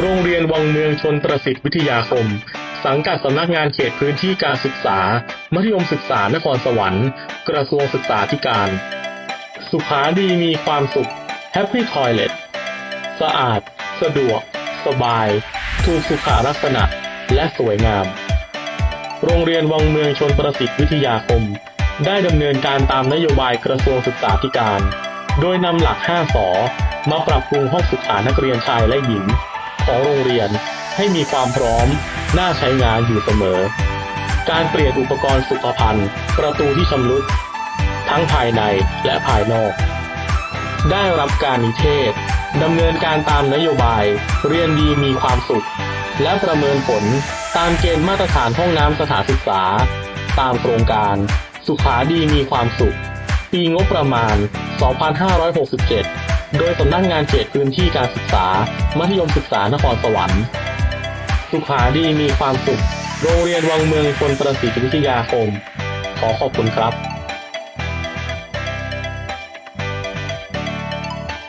โรงเรียนวังเมืองชนประสิทธิ์วิทยาคม สังกัดสำนักงานเขตพื้นที่การศึกษา มัธยมศึกษานครสวรรค์ กระทรวงศึกษาธิการ สุขาดีมีความสุข Happy Toilet สะอาด สะดวก สบาย ถูกสุขาลักษณะ และสวยงาม โรงเรียนวังเมืองชนประสิทธิ์วิทยาคม ได้ดำเนินการตามนโยบายกระทรวงศึกษาธิการ โดยนำหลัก 5สอมาปรับปรุงห้องสุขานักเรียนชายและหญิง ของโรงเรียนให้มีความพร้อมน่าใช้งานอยู่เสมอ การเปลี่ยนอุปกรณ์สุขภัณฑ์ ประตูที่ชำรุด ทั้งภายในและภายนอก ได้รับการนิเทศดำเนินการตามนโยบาย เรียนดีมีความสุข และประเมินผลตามเกณฑ์มาตรฐานห้องน้ำสถานศึกษา ตามโครงการ สุขาดีมีความสุข ปีงบประมาณ 2567 โดยสำนักงานเขตพื้นที่การศึกษา มัธยมศึกษานครสวรรค์ สุขาดีมีความสุข โรงเรียนวังเมืองคนประสิทธิวิทยาคม ขอขอบคุณครับ